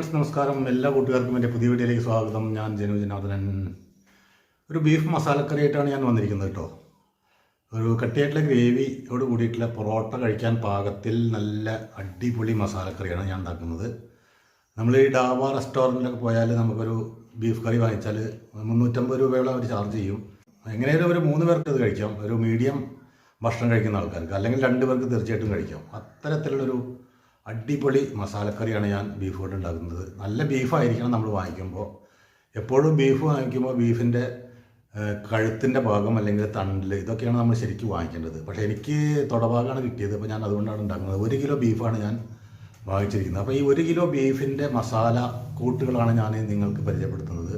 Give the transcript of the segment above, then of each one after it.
Friends നമസ്കാരം. എല്ലാ കൂട്ടുകാർക്കും എന്റെ പുതിയ വീഡിയോയിലേക്ക് സ്വാഗതം. ഞാൻ ജനു ഒരു ബീഫ് മസാലക്കറിയായിട്ടാണ് ഞാൻ വന്നിരിക്കുന്നത് കേട്ടോ. ഒരു കട്ടിയായിട്ടുള്ള ഗ്രേവിയോട് കൂടിയിട്ടുള്ള പൊറോട്ട കഴിക്കാൻ പാകത്തിൽ നല്ല അടിപൊളി മസാലക്കറിയാണ് ഞാൻ ഉണ്ടാക്കുന്നത്. നമ്മൾ ഈ ഡാബ റെസ്റ്റോറന്റിലൊക്കെ പോയാൽ നമുക്കൊരു ബീഫ് കറി വാങ്ങിച്ചാൽ മുന്നൂറ്റമ്പത് രൂപയോളം അവർ ചാർജ് ചെയ്യും. എങ്ങനെയായാലും ഒരു മൂന്ന് പേർക്ക് ഇത് കഴിക്കാം. ഒരു മീഡിയം ഭക്ഷണം കഴിക്കുന്ന ആൾക്കാർക്ക് അല്ലെങ്കിൽ രണ്ട് പേർക്ക് തീർച്ചയായിട്ടും കഴിക്കാം. അത്തരത്തിലുള്ളൊരു അടിപൊളി മസാലക്കറിയാണ് ഞാൻ ബീഫ് കൊണ്ട് ഉണ്ടാക്കുന്നത്. നല്ല ബീഫായിരിക്കണം നമ്മൾ വാങ്ങിക്കുമ്പോൾ. എപ്പോഴും ബീഫ് വാങ്ങിക്കുമ്പോൾ ബീഫിന്റെ കഴുത്തിന്റെ ഭാഗം അല്ലെങ്കിൽ തണ്ടിൽ ഇതൊക്കെയാണ് നമ്മൾ ശരിക്കും വാങ്ങിക്കേണ്ടത്. പക്ഷേ എനിക്ക് തുടഭാഗമാണ് കിട്ടിയത്. അപ്പോൾ ഞാൻ അതുകൊണ്ടാണ് ഉണ്ടാക്കുന്നത്. ഒരു കിലോ ബീഫാണ് ഞാൻ വാങ്ങിച്ചിരിക്കുന്നത്. അപ്പോൾ ഈ ഒരു കിലോ ബീഫിന്റെ മസാല കൂട്ടുകളാണ് ഞാൻ നിങ്ങൾക്ക് പരിചയപ്പെടുത്തുന്നത്.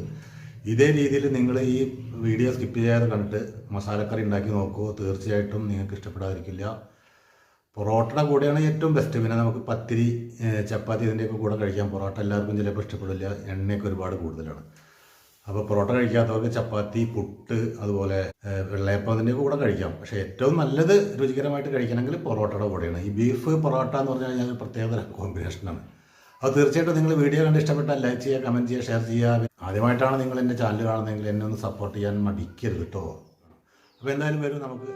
ഇതേ രീതിയിൽ നിങ്ങൾ ഈ വീഡിയോ സ്കിപ്പ് ചെയ്യാതെ കണ്ടിട്ട് മസാലക്കറി ഉണ്ടാക്കി നോക്കുമോ തീർച്ചയായിട്ടും നിങ്ങൾക്ക് ഇഷ്ടപ്പെടാതിരിക്കില്ല. പൊറോട്ടയുടെ കൂടെയാണ് ഏറ്റവും ബെസ്റ്റ് പിന്നെ നമുക്ക് പത്തിരി ചപ്പാത്തി ഇതിന്റെയൊക്കെ കൂടെ കഴിക്കാം. പൊറോട്ട എല്ലാവർക്കും ചിലപ്പോൾ ഇഷ്ടപ്പെടില്ല. എണ്ണയൊക്കെ ഒരുപാട് കൂടുതലാണ്. അപ്പോൾ പൊറോട്ട കഴിക്കാത്തവർക്ക് ചപ്പാത്തി പുട്ട് അതുപോലെ വെള്ളയപ്പം അതിന്റെയൊക്കെ കൂടെ കഴിക്കാം. പക്ഷേ ഏറ്റവും നല്ലത് രുചികരമായിട്ട് കഴിക്കണമെങ്കിൽ പൊറോട്ടയുടെ കൂടെയാണ്. ഈ ബീഫ് പൊറോട്ട എന്ന് പറഞ്ഞു കഴിഞ്ഞാൽ പ്രത്യേകതര കോമ്പിനേഷനാണ് അത് തീർച്ചയായിട്ടും നിങ്ങൾ വീഡിയോ കണ്ട് ഇഷ്ടപ്പെട്ടാൽ ലൈക്ക് ചെയ്യുക കമന്റ് ചെയ്യുക ഷെയർ ചെയ്യുക. ആദ്യമായിട്ടാണ് നിങ്ങൾ എന്റെ ചാനൽ കാണുന്നതെങ്കിൽ എന്നെ ഒന്ന് സപ്പോർട്ട് ചെയ്യാൻ മടിക്കരുത് കേട്ടോ അപ്പോൾ എന്തായാലും വരും നമുക്ക്.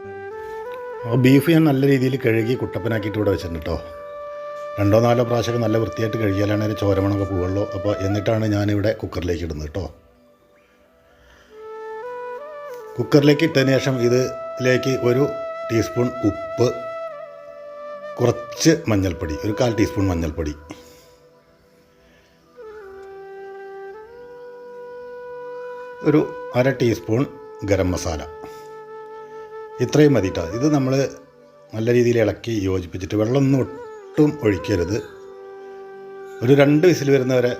ബീഫ് ഞാൻ നല്ല രീതിയിൽ കഴുകി കുട്ടപ്പനാക്കിയിട്ട് ഇവിടെ വെച്ചിട്ടുണ്ട് കേട്ടോ രണ്ടോ നാലോ പ്രാവശ്യമൊക്കെ നല്ല വൃത്തിയായിട്ട് കഴുകിയാലാണ് അതിന് ചോരമണമൊക്കെ പോവുള്ളൂ. അപ്പോൾ എന്നിട്ടാണ് ഞാനിവിടെ കുക്കറിലേക്ക് ഇടുന്നത് കേട്ടോ കുക്കറിലേക്ക് ഇട്ടതിന് ശേഷം ഇതിലേക്ക് ഒരു ടീസ്പൂൺ ഉപ്പ് കുറച്ച് മഞ്ഞൾപ്പൊടി ഒരു കാൽ ടീസ്പൂൺ മഞ്ഞൾപ്പൊടി. ഒരു അര ടീസ്പൂൺ ഗരം മസാല. ഇത്രയും മതി കേട്ടോ ഇത് നമ്മൾ നല്ല രീതിയിൽ ഇളക്കി യോജിപ്പിച്ചിട്ട് വെള്ളമൊന്നും ഒട്ടും ഒഴിക്കരുത്. ഒരു രണ്ട് വിസിൽ വരുന്നവരെ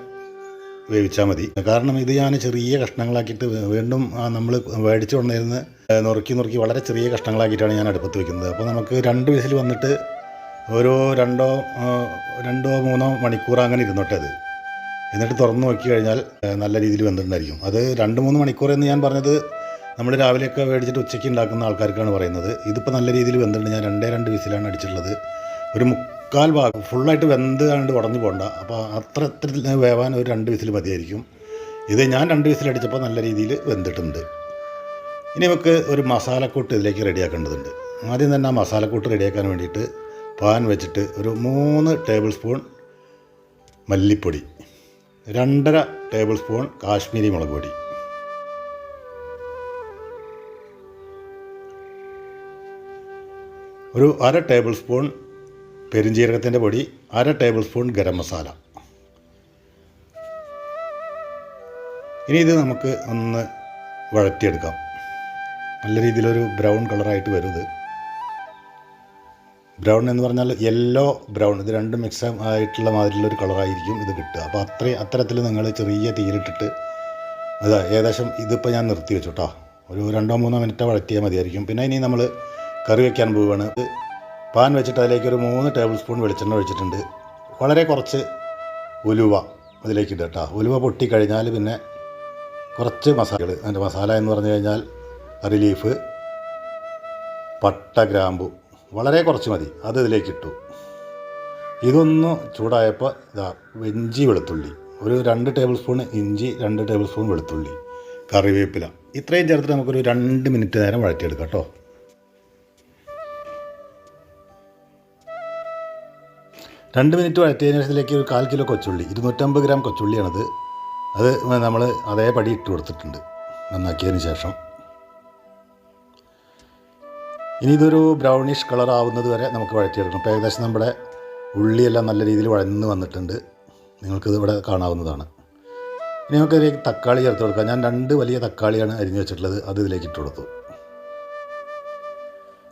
വേവിച്ചാൽ മതി. കാരണം ഇത് ഞാൻ ചെറിയ കഷ്ണങ്ങളാക്കിയിട്ട് വീണ്ടും നമ്മൾ മേടിച്ചു കൊണ്ടിരുന്ന് നുറുക്കി നുറുക്കി വളരെ ചെറിയ കഷ്ണങ്ങളാക്കിയിട്ടാണ് ഞാൻ അടുപ്പത്ത് വെക്കുന്നത്. അപ്പോൾ നമുക്ക് രണ്ട് വിസിൽ വന്നിട്ട് ഓരോ രണ്ടോ രണ്ടോ മൂന്നോ മണിക്കൂർ അങ്ങനെ ഇരുന്നോട്ടെ അത്. എന്നിട്ട് തുറന്നു നോക്കി കഴിഞ്ഞാൽ നല്ല രീതിയിൽ വെന്തിട്ടുണ്ടായിരിക്കും. അത് രണ്ട് മൂന്ന് മണിക്കൂർ എന്ന് ഞാൻ പറഞ്ഞത് നമ്മൾ രാവിലെയൊക്കെ മേടിച്ചിട്ട് ഉച്ചയ്ക്ക് ഉണ്ടാക്കുന്ന ആൾക്കാർക്കാണ് പറയുന്നത്. ഇതിപ്പോൾ നല്ല രീതിയിൽ വെന്തിട്ടുണ്ട് ഞാൻ രണ്ടേ രണ്ട് വിസിലാണ് അടിച്ചിട്ടുള്ളത്. ഒരു മുക്കാൽ ഭാഗം ഫുള്ളായിട്ട് വെന്ത് കണ്ട് ഉടഞ്ഞു പോകണ്ട അപ്പോൾ അത്ര അത്ര വേവാൻ ഒരു രണ്ട് വിസിൽ മതിയായിരിക്കും. ഇത് ഞാൻ രണ്ട് വിസിൽ അടിച്ചപ്പോൾ നല്ല രീതിയിൽ വെന്തിട്ടുണ്ട്. ഇനി നമുക്ക് ഒരു മസാലക്കൂട്ട് ഇതിലേക്ക് റെഡിയാക്കേണ്ടതുണ്ട്. ആദ്യം തന്നെ ആ മസാലക്കൂട്ട് റെഡിയാക്കാൻ വേണ്ടിയിട്ട് പാൻ വെച്ചിട്ട് ഒരു മൂന്ന് ടേബിൾ സ്പൂൺ മല്ലിപ്പൊടി രണ്ടര ടേബിൾ സ്പൂൺ കാശ്മീരി മുളക് പൊടി. ഒരു അര ടേബിൾ സ്പൂൺ പെരിഞ്ജീരകത്തിന്റെ പൊടി അര ടേബിൾ സ്പൂൺ ഗരം മസാല. ഇനി ഇത് നമുക്ക് ഒന്ന് വഴറ്റിയെടുക്കാം. നല്ല രീതിയിലൊരു ബ്രൗൺ കളറായിട്ട് വരും ഇത്. ബ്രൗൺ എന്ന് പറഞ്ഞാൽ യെല്ലോ ബ്രൗൺ ഇത് രണ്ടും മിക്സ് ആയിട്ടുള്ള മാതിരിയുള്ള ഒരു കളറായിരിക്കും ഇത് കിട്ടുക. അപ്പോൾ അത്രയും അത്തരത്തിൽ നിങ്ങൾ ചെറിയ തീയിലിട്ടിട്ട് അതാ ഏകദേശം ഇതിപ്പോൾ ഞാൻ നിർത്തി വെച്ചു കേട്ടോ. ഒരു രണ്ടോ മൂന്നോ മിനിറ്റ് വഴറ്റിയാൽ മതിയായിരിക്കും. പിന്നെ ഇനി നമ്മൾ കറി വയ്ക്കാൻ പോവുകയാണ്. പാൻ വെച്ചിട്ട് അതിലേക്ക് ഒരു മൂന്ന് ടേബിൾ സ്പൂൺ വെളിച്ചെണ്ണ ഒഴിച്ചിട്ടുണ്ട്. വളരെ കുറച്ച് ഉലുവ അതിലേക്ക് ഇടുക കേട്ടോ ഉലുവ പൊട്ടിക്കഴിഞ്ഞാൽ പിന്നെ കുറച്ച് മസാലകൾ. അതിന്റെ മസാല എന്ന് പറഞ്ഞു കഴിഞ്ഞാൽ കറി ലീഫ് പട്ട ഗ്രാമ്പു വളരെ കുറച്ച് മതി. അത് ഇതിലേക്ക് ഇട്ടു. ഇതൊന്ന് ചൂടായപ്പോൾ ഇതാ ഇഞ്ചി വെളുത്തുള്ളി. ഒരു രണ്ട് ടേബിൾ സ്പൂൺ ഇഞ്ചി രണ്ട് ടേബിൾ സ്പൂൺ വെളുത്തുള്ളി. കറിവേപ്പില. ഇത്രയും ചേർത്ത് നമുക്കൊരു രണ്ട് മിനിറ്റ് നേരം വഴറ്റിയെടുക്കാം കേട്ടോ രണ്ട് മിനിറ്റ് വഴറ്റിയതിന് ശേഷത്തിലേക്ക് ഒരു കാൽ കിലോ കൊച്ചുള്ളി ഇരുന്നൂറ്റമ്പത് ഗ്രാം കൊച്ചുള്ളിയാണത്. അത് നമ്മൾ അതേപടി ഇട്ട് കൊടുത്തിട്ടുണ്ട് നന്നാക്കിയതിന് ശേഷം. ഇനി ഇതൊരു ബ്രൗണിഷ് കളർ ആവുന്നത് വരെ നമുക്ക് വഴറ്റിയെടുക്കണം. അപ്പോൾ ഏകദേശം നമ്മുടെ ഉള്ളിയെല്ലാം നല്ല രീതിയിൽ വഴന്ന് വന്നിട്ടുണ്ട്. നിങ്ങൾക്കിത് ഇവിടെ കാണാവുന്നതാണ്. ഇനി നമുക്കതിലേക്ക് തക്കാളി ചേർത്ത് കൊടുക്കാം. ഞാൻ രണ്ട് വലിയ തക്കാളിയാണ് അരിഞ്ഞു വെച്ചിട്ടുള്ളത് അത് ഇതിലേക്ക് ഇട്ട് കൊടുത്തു.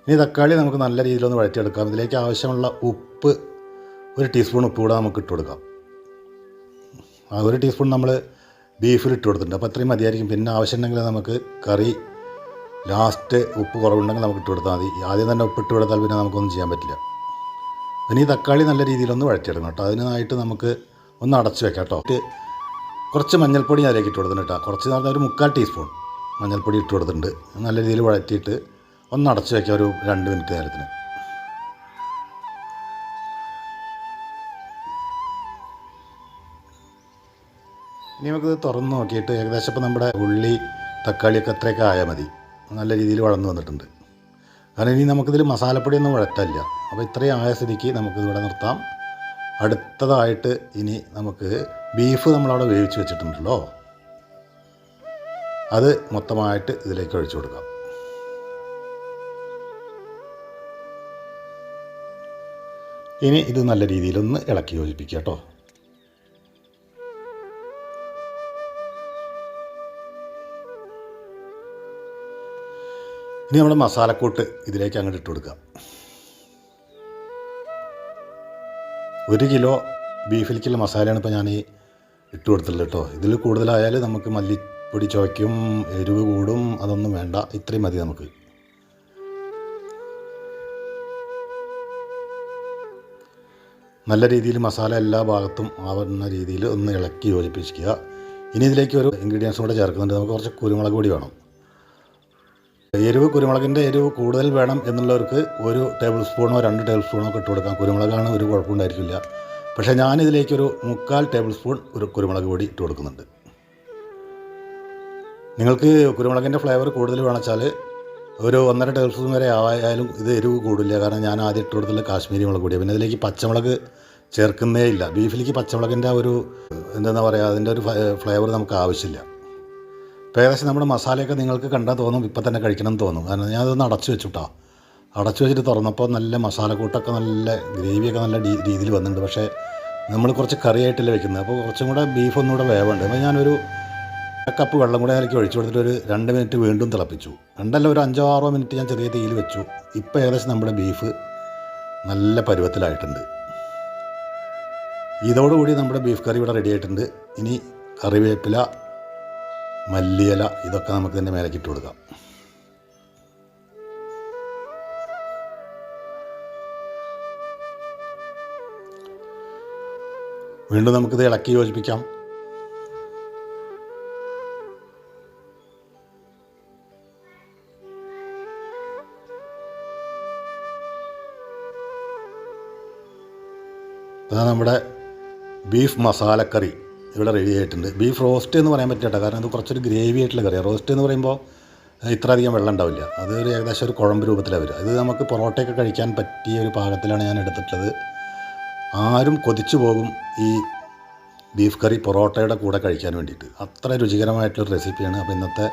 ഇനി തക്കാളി നമുക്ക് നല്ല രീതിയിലൊന്ന് വഴറ്റിയെടുക്കാം. ഇതിലേക്ക് ആവശ്യമുള്ള ഉപ്പ് ഒരു ടീസ്പൂൺ ഉപ്പ് കൂടെ നമുക്ക് ഇട്ട് കൊടുക്കാം. ആ ഒരു ടീസ്പൂൺ നമ്മൾ ബീഫിൽ ഇട്ട് കൊടുത്തിട്ടുണ്ട്. അപ്പോൾ അത്രയും മതിയായിരിക്കും. പിന്നെ ആവശ്യമുണ്ടെങ്കിൽ നമുക്ക് കറി ലാസ്റ്റ് ഉപ്പ് കുറവുണ്ടെങ്കിൽ നമുക്ക് ഇട്ട് കൊടുത്താൽ മതി. ആദ്യം തന്നെ ഉപ്പ് ഇട്ട് കൊടുത്താൽ പിന്നെ നമുക്കൊന്നും ചെയ്യാൻ പറ്റില്ല. പിന്നെ ഈ തക്കാളി നല്ല രീതിയിലൊന്ന് വഴറ്റിയെടുക്കണം കേട്ടോ. അതിനായിട്ട് നമുക്ക് ഒന്ന് അടച്ച് വെക്കാം കേട്ടോ. കുറച്ച് മഞ്ഞൾപ്പൊടി അതിലേക്ക് ഇട്ട് കൊടുത്തിട്ടുണ്ട് കുറച്ച് നേരത്തെ ഒരു മുക്കാൽ ടീസ്പൂൺ മഞ്ഞൾപ്പൊടി ഇട്ട് കൊടുത്തിട്ടുണ്ട്. നല്ല രീതിയിൽ വഴറ്റിയിട്ട് ഒന്ന് അടച്ച് വെക്കാം ഒരു രണ്ട് മിനിറ്റ് നേരത്തിന്. ഇനി നമുക്കിത് തുറന്ന് നോക്കിയിട്ട് ഏകദേശം ഇപ്പോൾ നമ്മുടെ ഉള്ളി തക്കാളിയൊക്കെ അത്രയൊക്കെ ആയാൽ മതി. നല്ല രീതിയിൽ വളർന്നു വന്നിട്ടുണ്ട്. കാരണം ഇനി നമുക്കിതിൽ മസാലപ്പൊടിയൊന്നും വഴറ്റില്ല അപ്പോൾ ഇത്രയും ആയ സ്ഥിതിക്ക് നമുക്കിതിവിടെ നിർത്താം. അടുത്തതായിട്ട് ഇനി നമുക്ക് ബീഫ് നമ്മളവിടെ വേവിച്ച് വെച്ചിട്ടുണ്ടല്ലോ. അത് മൊത്തമായിട്ട് ഇതിലേക്ക് ഒഴിച്ചു കൊടുക്കാം. ഇനി ഇത് നല്ല രീതിയിലൊന്ന് ഇളക്കി യോജിപ്പിക്കുക കേട്ടോ. ഇനി നമ്മൾ മസാലക്കൂട്ട് ഇതിലേക്ക് അങ്ങോട്ട് ഇട്ട് കൊടുക്കാം. ഒരു കിലോ ബീഫിലേക്കുള്ള മസാലയാണ് ഇപ്പോൾ ഞാൻ ഇട്ട് കൊടുത്തുള്ളത് കേട്ടോ. ഇതിൽ കൂടുതലായാൽ നമുക്ക് മല്ലിപ്പൊടി ചുവയ്ക്കും എരിവ് കൂടും അതൊന്നും വേണ്ട. ഇത്രയും മതി നമുക്ക്. നല്ല രീതിയിൽ മസാല എല്ലാ ഭാഗത്തും ആവുന്ന രീതിയിൽ ഒന്ന് ഇളക്കി യോജിപ്പിക്കുക ഇനി ഇതിലേക്ക് ഒരു ഇൻഗ്രീഡിയൻസും കൂടെ ചേർക്കുന്നുണ്ട്. നമുക്ക് കുറച്ച് കുരുമുളക് പൊടി വേണം. എരിവ് കുരുമുളകിന്റെ എരിവ് കൂടുതൽ വേണം എന്നുള്ളവർക്ക് ഒരു ടേബിൾ സ്പൂണോ രണ്ട് ടേബിൾ സ്പൂണോ ഒക്കെ ഇട്ട് കൊടുക്കാം കുരുമുളകാണ് ഒരു കുഴപ്പമുണ്ടായിരിക്കില്ല. പക്ഷേ ഞാനിതിലേക്കൊരു മുക്കാൽ ടേബിൾ സ്പൂൺ ഒരു കുരുമുളക് പൊടി ഇട്ട് കൊടുക്കുന്നുണ്ട്. നിങ്ങൾക്ക് കുരുമുളകിന്റെ ഫ്ലേവർ കൂടുതൽ വേണമെച്ചാൽ ഒരു ഒന്നര ടേബിൾ സ്പൂൺ വരെ ആയാലും ഇത് എരിവ് കൂടില്ല. കാരണം ഞാൻ ആദ്യം ഇട്ട് കൊടുത്തുള്ള കാശ്മീരി മുളക് പൊടി പിന്നെ ഇതിലേക്ക് പച്ചമുളക് ചേർക്കുന്നേ ഇല്ല. ബീഫിലേക്ക് പച്ചമുളകിന്റെ ഒരു എന്താ പറയുക അതിന്റെ ഒരു ഫ്ലേവർ നമുക്ക് ആവശ്യമില്ല. ഇപ്പോൾ ഏകദേശം നമ്മുടെ മസാലയൊക്കെ നിങ്ങൾക്ക് കണ്ടാൽ തോന്നും ഇപ്പം തന്നെ കഴിക്കണം എന്ന് തോന്നും. കാരണം ഞാനതൊന്ന് അടച്ചു വെച്ചുട്ടാ. അടച്ചു വെച്ചിട്ട് തുറന്നപ്പോൾ നല്ല മസാലക്കൂട്ടൊക്കെ നല്ല ഗ്രേവിയൊക്കെ നല്ല രീതിയിൽ വന്നിട്ടുണ്ട്. പക്ഷേ നമ്മൾ കുറച്ച് കറിയായിട്ടല്ലേ വെക്കുന്നത്. അപ്പോൾ കുറച്ചും കൂടെ ബീഫ് ഒന്നുകൂടെ വേവുണ്ട്. അപ്പോൾ ഞാനൊരു കപ്പ് വെള്ളം കൂടെ അതിലേക്ക് ഒഴിച്ചു കൊടുത്തിട്ട് ഒരു രണ്ട് മിനിറ്റ് വീണ്ടും തിളപ്പിച്ചു. രണ്ടല്ല ഒരു അഞ്ചോ ആറോ മിനിറ്റ് ഞാൻ ചെറിയ തീയിൽ വെച്ചു. ഇപ്പോൾ ഏകദേശം നമ്മുടെ ബീഫ് നല്ല പരുവത്തിലായിട്ടുണ്ട്. ഇതോടുകൂടി നമ്മുടെ ബീഫ് കറി ഇവിടെ റെഡി ആയിട്ടുണ്ട്. ഇനി കറിവേപ്പില മല്ലിയില ഇതൊക്കെ നമുക്ക് ഇതിന്റെ മേലേക്ക് ഇട്ട് കൊടുക്കാം. വീണ്ടും നമുക്കിത് ഇളക്കി യോജിപ്പിക്കാം. അതാ നമ്മുടെ ബീഫ് മസാലക്കറി. ഇവിടെ റെഡി ആയിട്ടുണ്ട്. ബീഫ് റോസ്റ്റ് എന്ന് പറയാൻ പറ്റില്ല കാരണം അത് കുറച്ചൊരു ഗ്രേവി ആയിട്ടുള്ള കറിയാണ് റോസ്റ്റ് എന്ന് പറയുമ്പോൾ ഇത്ര അധികം വെള്ളം ഉണ്ടാവില്ല. അത് ഒരു ഏകദേശം ഒരു കുഴമ്പ് രൂപത്തിലാണ് വരിക. ഇത് നമുക്ക് പൊറോട്ടയൊക്കെ കഴിക്കാൻ പറ്റിയ ഒരു പാകത്തിലാണ് ഞാൻ എടുത്തിട്ടുള്ളത്. ആരും കൊതിച്ചു പോകും ഈ ബീഫ് കറി പൊറോട്ടയുടെ കൂടെ കഴിക്കാൻ വേണ്ടിയിട്ട്. അത്ര രുചികരമായിട്ടുള്ള റെസിപ്പിയാണ് അപ്പോൾ ഇന്നത്തെ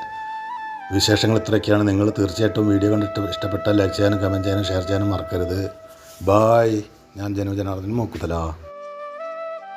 വിശേഷങ്ങൾ ഇത്രയൊക്കെയാണ്. നിങ്ങൾ തീർച്ചയായിട്ടും വീഡിയോ കണ്ടിട്ട് ഇഷ്ടപ്പെട്ടാൽ ലൈക്ക് ചെയ്യാനും കമന്റ് ചെയ്യാനും ഷെയർ ചെയ്യാനും മറക്കരുത്. ബായ് ഞാൻ ജനുജനാർദ്ദൻ മൂക്കുതല